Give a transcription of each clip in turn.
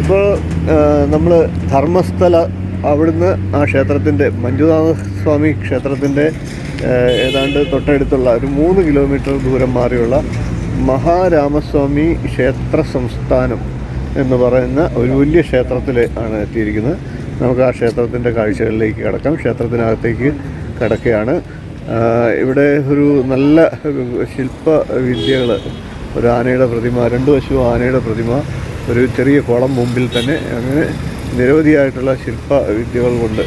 ഇപ്പോൾ നമ്മൾ ധർമ്മസ്ഥല അവിടുന്ന് ആ ക്ഷേത്രത്തിന്റെ മഞ്ജുനാഥ സ്വാമി ക്ഷേത്രത്തിന്റെ ഏതാണ്ട് തൊട്ടടുത്തുള്ള ഒരു മൂന്ന് കിലോമീറ്റർ ദൂരം മാറിയുള്ള മഹാരാമസ്വാമി ക്ഷേത്ര സംസ്ഥാനം എന്ന് പറയുന്ന ഒരു വലിയ ക്ഷേത്രത്തിൽ ആണ് എത്തിയിരിക്കുന്നത്. നമുക്ക് ആ ക്ഷേത്രത്തിന്റെ കാഴ്ചകളിലേക്ക് കിടക്കാം. ക്ഷേത്രത്തിനകത്തേക്ക് കിടക്കുകയാണ്. ഇവിടെ ഒരു നല്ല ശില്പ വിദ്യകൾ ഒരു ആനയുടെ പ്രതിമ രണ്ട് വശവും ആനയുടെ പ്രതിമ ഒരു ചെറിയ കുളം മുമ്പിൽ തന്നെ അങ്ങനെ നിരവധിയായിട്ടുള്ള ശില്പ വിദ്യകൾ കൊണ്ട്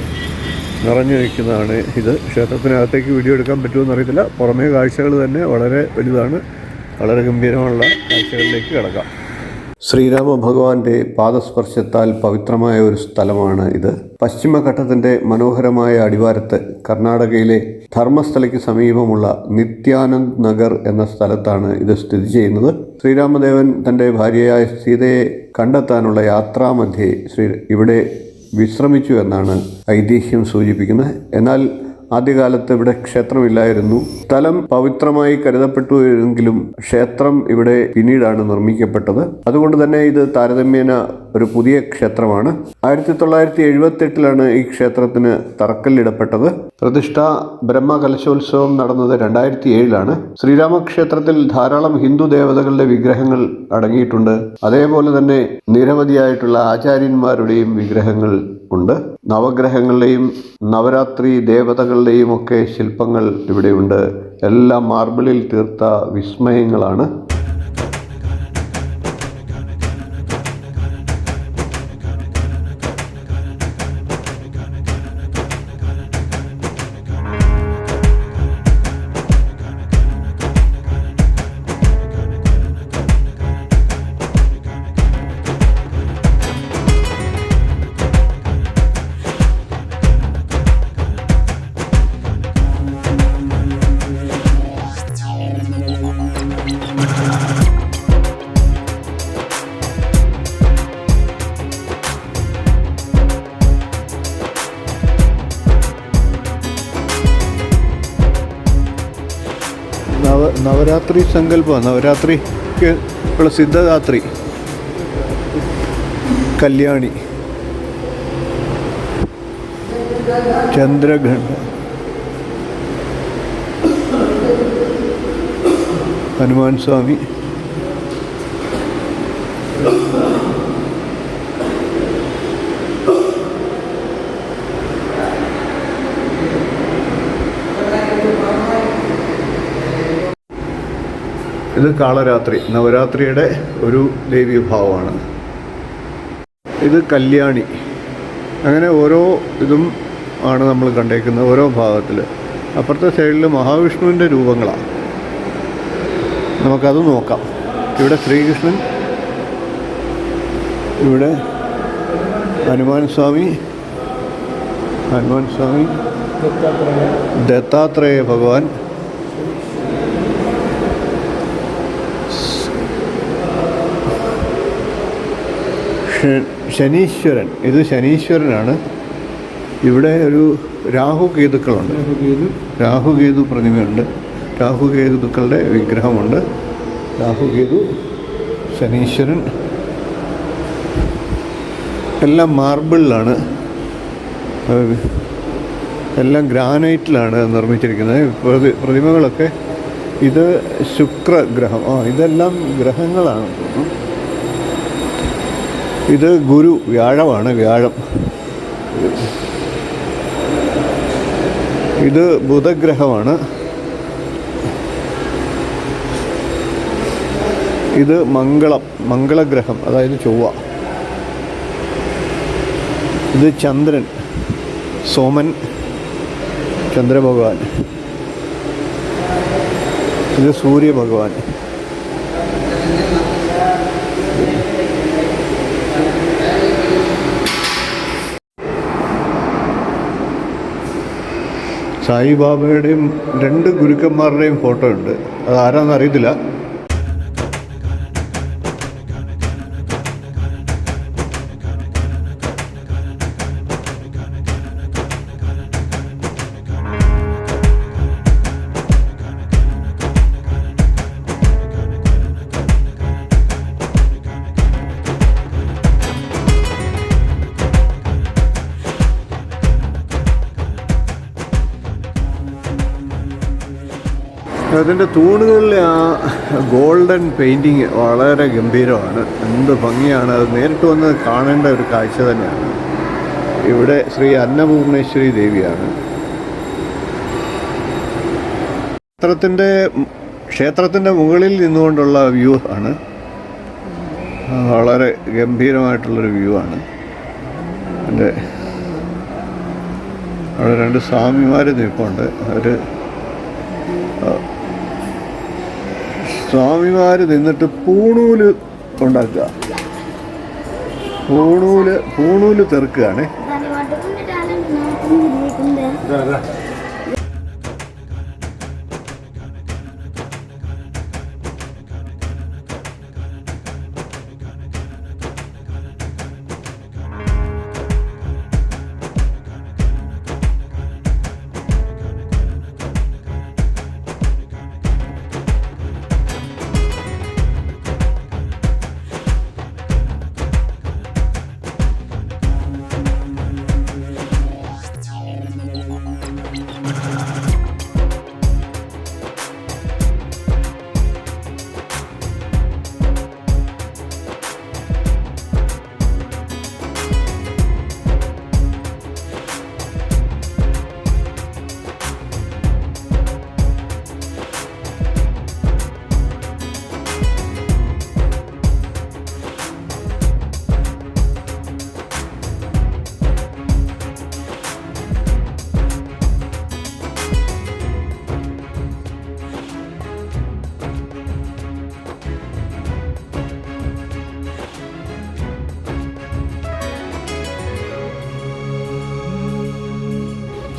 നിറഞ്ഞു നിൽക്കുന്നതാണ് ഇത്. ക്ഷേത്രത്തിനകത്തേക്ക് വീഡിയോ എടുക്കാൻ പറ്റുമെന്ന് അറിയത്തില്ല. പുറമേ കാഴ്ചകൾ തന്നെ വളരെ വലുതാണ്. വളരെ ഗംഭീരമുള്ള കാഴ്ചകളിലേക്ക് കിടക്കാം. ശ്രീരാമ ഭഗവാന്റെ പാദസ്പർശത്താൽ പവിത്രമായ ഒരു സ്ഥലമാണ് ഇത്. പശ്ചിമഘട്ടത്തിന്റെ മനോഹരമായ അടിവാരത്ത് കർണാടകയിലെ ധർമ്മസ്ഥലയ്ക്ക് സമീപമുള്ള നിത്യാനന്ദ് നഗർ എന്ന സ്ഥലത്താണ് ഇത് സ്ഥിതി ചെയ്യുന്നത്. ശ്രീരാമദേവൻ തന്റെ ഭാര്യയായ സീതയെ കണ്ടെത്താനുള്ള യാത്രാമധ്യേ ശ്രീ ഇവിടെ വിശ്രമിച്ചു എന്നാണ് ഐതിഹ്യം സൂചിപ്പിക്കുന്നത്. എന്നാൽ ആദ്യകാലത്ത് ഇവിടെ ക്ഷേത്രമില്ലായിരുന്നു. സ്ഥലം പവിത്രമായി കരുതപ്പെട്ടു എങ്കിലും ക്ഷേത്രം ഇവിടെ പിന്നീടാണ് നിർമ്മിക്കപ്പെട്ടത്. അതുകൊണ്ട് തന്നെ ഇത് താരതമ്യേന ഒരു പുതിയ ക്ഷേത്രമാണ്. ആയിരത്തി തൊള്ളായിരത്തി എഴുപത്തി എട്ടിലാണ് ഈ ക്ഷേത്രത്തിന് തറക്കല്ലിടപ്പെട്ടത്. പ്രതിഷ്ഠ ബ്രഹ്മകലശോത്സവം നടന്നത് രണ്ടായിരത്തി ഏഴിലാണ് ശ്രീരാമക്ഷേത്രത്തിൽ ധാരാളം ഹിന്ദു ദേവതകളുടെ വിഗ്രഹങ്ങൾ അടങ്ങിയിട്ടുണ്ട്. അതേപോലെ തന്നെ നിരവധിയായിട്ടുള്ള ആചാര്യന്മാരുടെയും വിഗ്രഹങ്ങൾ ഉണ്ട്. നവഗ്രഹങ്ങളുടെയും നവരാത്രി ദേവതകളുടെയും ഒക്കെ ശില്പങ്ങൾ ഇവിടെയുണ്ട്. എല്ലാം മാർബിളിൽ തീർത്ത വിസ്മയങ്ങളാണ്. നവരാത്രി സങ്കല്പം നവരാത്രിക്ക് ഉള്ള സിദ്ധരാത്രി. കല്യാണി. ചന്ദ്രഘണ്ഡ ഹനുമാൻ സ്വാമി ഇത് കാളരാത്രി നവരാത്രിയുടെ ഒരു ദേവീഭാവമാണ്. ഇത് കല്യാണി. അങ്ങനെ ഓരോ ഇതും ആണ് നമ്മൾ കണ്ടേക്കുന്നത് ഓരോ ഭാഗത്തിൽ അപ്പുറത്തെ സൈഡിൽ മഹാവിഷ്ണുവിന്റെ രൂപങ്ങളാണ് നമുക്കത് നോക്കാം. ഇവിടെ ശ്രീകൃഷ്ണൻ ഇവിടെ ഹനുമാൻ സ്വാമി ഹനുമാൻ സ്വാമി ദത്താത്രേയ ഭഗവാൻ ശനീശ്വരൻ. ഇത് ശനീശ്വരനാണ്. ഇവിടെ ഒരു രാഹുകേതുക്കളുണ്ട്. രാഹുകേതു. പ്രതിമയുണ്ട്. രാഹുകേതുക്കളുടെ വിഗ്രഹമുണ്ട്. രാഹുകേതു ശനീശ്വരൻ. എല്ലാം മാർബിളിലാണ്. എല്ലാം ഗ്രാനൈറ്റിലാണ് നിർമ്മിച്ചിരിക്കുന്നത്. പ്രതി പ്രതിമകളൊക്കെ ഇത് ശുക്രഗ്രഹം. ആ ഇതെല്ലാം ഗ്രഹങ്ങളാണ്. ഇത് ഗുരു വ്യാഴമാണ് വ്യാഴം. ഇത് ബുധഗ്രഹമാണ്. ഇത് മംഗളം മംഗളഗ്രഹം അതായത് ചൊവ്വ. ഇത് ചന്ദ്രൻ സോമൻ ചന്ദ്രഭഗവാൻ. ഇത് സൂര്യഭഗവാൻ. സായിബാബയുടെയും രണ്ട് ഗുരുക്കന്മാരുടെയും ഫോട്ടോ ഉണ്ട്. അത് ആരാണെന്ന് അറിയത്തില്ല. അതിന്റെ തൂണുകളിലെ ആ ഗോൾഡൻ പെയിന്റിങ് വളരെ ഗംഭീരമാണ്. എന്ത് ഭംഗിയാണ്. അത് നേരിട്ട് വന്ന് കാണേണ്ട ഒരു കാഴ്ച തന്നെയാണ്. ഇവിടെ ശ്രീ അന്നപൂർണേശ്വരി ദേവിയാണ്. ക്ഷേത്രത്തിന്റെ ക്ഷേത്രത്തിന്റെ മുകളിൽ നിന്നുകൊണ്ടുള്ള വ്യൂ ആണ്. വളരെ ഗംഭീരമായിട്ടുള്ളൊരു വ്യൂ ആണ്. എന്റെ അവിടെ രണ്ട് സ്വാമിമാർ നിൽപ്പുണ്ട്. അവർ സ്വാമിമാർ നിന്നിട്ട് പൂണൂൽ ഉണ്ടാക്കുക. പൂണൂൽ പൂണൂൽ തെറുക്കുകയാണേ.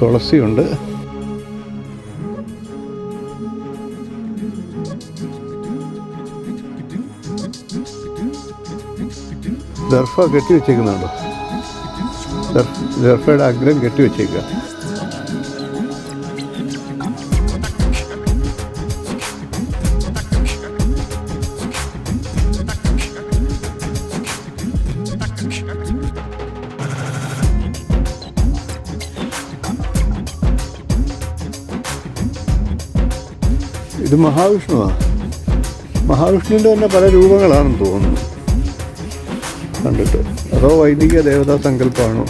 തുളസിയുണ്ട്. ദർഫ കെട്ടി വെച്ചേക്കുന്നുണ്ടോ? ദർഫ്- ദർഫയുടെ അഗ്രം കെട്ടി വെച്ചേക്കുക ഇത് മഹാവിഷ്ണുവാണ് മഹാവിഷ്ണുവിന്റെ തന്നെ പല രൂപങ്ങളാണെന്ന് തോന്നുന്നു. കണ്ടിട്ട്. അതോ വൈദിക ദേവതാ സങ്കല്പമാണോ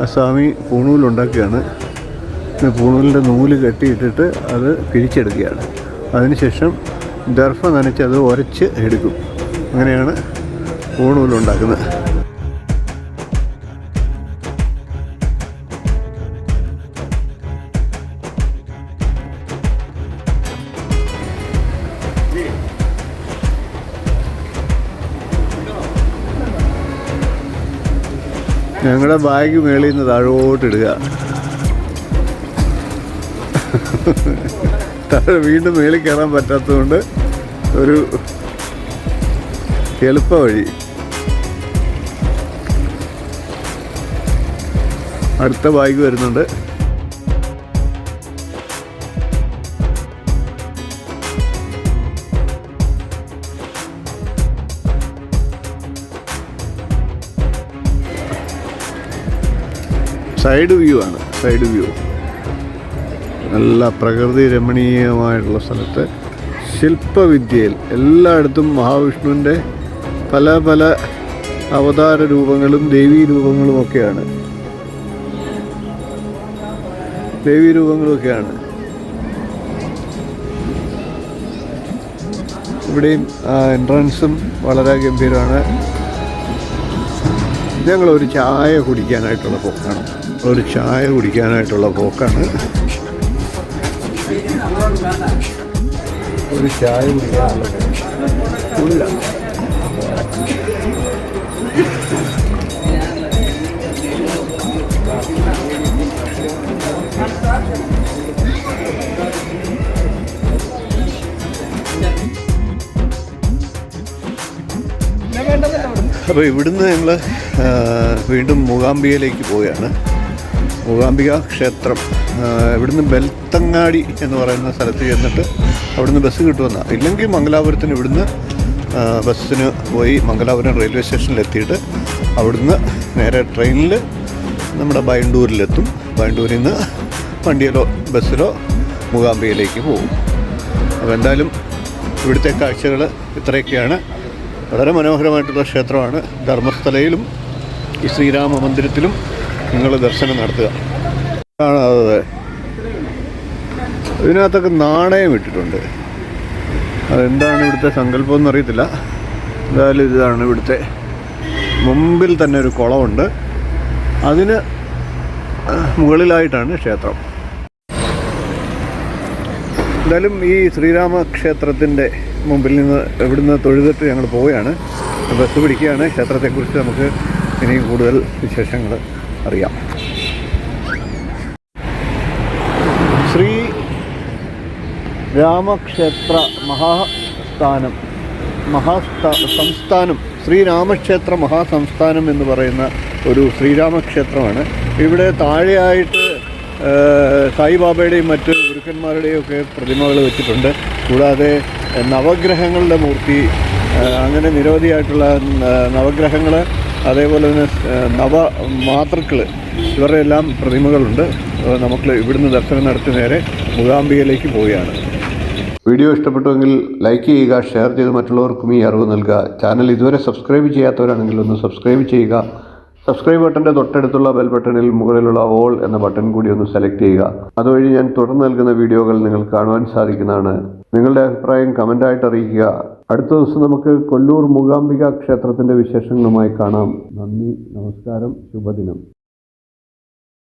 ആ സ്വാമി പൂണൂലുണ്ടാക്കുകയാണ്. പൂണൂലിന്റെ നൂൽ കെട്ടിയിട്ടിട്ട് അത് പിരിച്ചെടുക്കുകയാണ്. അതിനുശേഷം ദർഭ നനച്ച് അത് ഉരച്ച് എടുക്കും. അങ്ങനെയാണ് പൂണൂലുണ്ടാക്കുന്നത്. ഞങ്ങളുടെ ബാഗ് മേളിൽ നിന്ന് താഴോട്ടിടുക താഴെ വീണ്ടും മേളിൽ കയറാൻ പറ്റാത്തതുകൊണ്ട് ഒരു എളുപ്പ വഴി. അടുത്ത ബാഗ് വരുന്നുണ്ട്. സൈഡ് വ്യൂ ആണ് സൈഡ് വ്യൂ. നല്ല പ്രകൃതി രമണീയമായിട്ടുള്ള സ്ഥലത്ത് ശില്പവിദ്യയിൽ എല്ലായിടത്തും മഹാവിഷ്ണുവിന്റെ പല പല അവതാര രൂപങ്ങളും ദേവീ രൂപങ്ങളും ഒക്കെയാണ്. ദേവീ രൂപങ്ങളുമൊക്കെയാണ് ഇവിടെയും എൻട്രൻസും വളരെ ഗംഭീരമാണ്. ഞങ്ങളൊരു ചായ കുടിക്കാനായിട്ടുള്ള പോക്കാണ്. ഒരു ചായ കുടിക്കാനായിട്ടുള്ള പോക്കാണ്. ഒരു ചായ കുടിക്കാനുള്ള അപ്പോൾ ഇവിടുന്ന് ഞങ്ങൾ വീണ്ടും മൂകാംബികയിലേക്ക് പോവുകയാണ്. മൂകാംബിക ക്ഷേത്രം. ഇവിടുന്ന് ബെൽത്തങ്ങാടി എന്ന് പറയുന്ന സ്ഥലത്ത് ചെന്നിട്ട് അവിടുന്ന് ബസ് കിട്ടുമെന്ന. ഇല്ലെങ്കിൽ മംഗലാപുരത്തിന് ഇവിടുന്ന് ബസ്സിന് പോയി മംഗലാപുരം റെയിൽവേ സ്റ്റേഷനിൽ എത്തിയിട്ട് അവിടുന്ന് നേരെ ട്രെയിനിൽ നമ്മുടെ ബൈണ്ടൂരിലെത്തും. ബൈണ്ടൂരിൽ നിന്ന് വണ്ടിയിലോ ബസ്സിലോ മൂകാംബികയിലേക്ക് പോകും അപ്പോൾ എന്തായാലും ഇവിടുത്തെ കാഴ്ചകൾ ഇത്രയൊക്കെയാണ്. വളരെ മനോഹരമായിട്ടുള്ള ക്ഷേത്രമാണ്. ധർമ്മസ്ഥലയിലും ഈ ശ്രീരാമ മന്ദിരത്തിലും നിങ്ങൾ ദർശനം നടത്തുക. ആണ് അതെ. ഇതിനകത്തൊക്കെ നാണയം ഇട്ടിട്ടുണ്ട്. അതെന്താണ് ഇവിടുത്തെ സങ്കല്പം എന്നറിയത്തില്ല എന്തായാലും ഇതാണ് ഇവിടുത്തെ. മുമ്പിൽ തന്നെ ഒരു കുളമുണ്ട്. അതിന് മുകളിലായിട്ടാണ് ക്ഷേത്രം. എന്തായാലും ഈ ശ്രീരാമക്ഷേത്രത്തിന്റെ മുമ്പിൽ നിന്ന് ഇവിടുന്ന് തൊഴുതിട്ട് ഞങ്ങൾ പോവുകയാണ്. ബസ് പിടിക്കുകയാണ്. ക്ഷേത്രത്തെക്കുറിച്ച് നമുക്ക് ഇനിയും കൂടുതൽ വിശേഷങ്ങൾ അറിയാം. ശ്രീ രാമക്ഷേത്ര മഹാസ്ഥാനം മഹാസ്ഥാ സംസ്ഥാനം ശ്രീരാമക്ഷേത്ര മഹാസംസ്ഥാനം എന്ന് പറയുന്ന ഒരു ശ്രീരാമക്ഷേത്രമാണ്. ഇവിടെ താഴെയായിട്ട് സായിബാബയുടെയും മറ്റ് ഗുരുക്കന്മാരുടെയും ഒക്കെ പ്രതിമകൾ വെച്ചിട്ടുണ്ട്. കൂടാതെ നവഗ്രഹങ്ങളുടെ മൂർത്തി അങ്ങനെ നിരവധിയായിട്ടുള്ള നവഗ്രഹങ്ങൾ അതേപോലെ തന്നെ നവ മാതൃക്കൾ ഇവരുടെ എല്ലാം പ്രതിമകളുണ്ട് നമുക്ക് ഇവിടുന്ന് ദർശനം നടത്തി നേരെ മുഖാംബികയിലേക്ക് പോവുകയാണ്. വീഡിയോ ഇഷ്ടപ്പെട്ടുവെങ്കിൽ ലൈക്ക് ചെയ്യുക ഷെയർ ചെയ്ത് മറ്റുള്ളവർക്കും ഈ അറിവ് നൽകുക. ചാനൽ ഇതുവരെ സബ്സ്ക്രൈബ് ചെയ്യാത്തവരാണെങ്കിൽ ഒന്ന് സബ്സ്ക്രൈബ് ചെയ്യുക. സബ്സ്ക്രൈബ് ബട്ടന്റെ തൊട്ടടുത്തുള്ള ബെൽ ബട്ടണിൽ മുകളിലുള്ള ഓൾ എന്ന ബട്ടൺ കൂടി ഒന്ന് സെലക്ട് ചെയ്യുക. അതുവഴി ഞാൻ തുടർന്ന് നൽകുന്ന വീഡിയോകൾ നിങ്ങൾ കാണുവാൻ സാധിക്കുന്നതാണ്. നിങ്ങളുടെ അഭിപ്രായം കമന്റായിട്ട് അറിയിക്കുക. അടുത്ത ദിവസം നമുക്ക് കൊല്ലൂർ മൂകാംബിക ക്ഷേത്രത്തിന്റെ വിശേഷങ്ങളുമായി കാണാം. നന്ദി നമസ്കാരം ശുഭദിനം.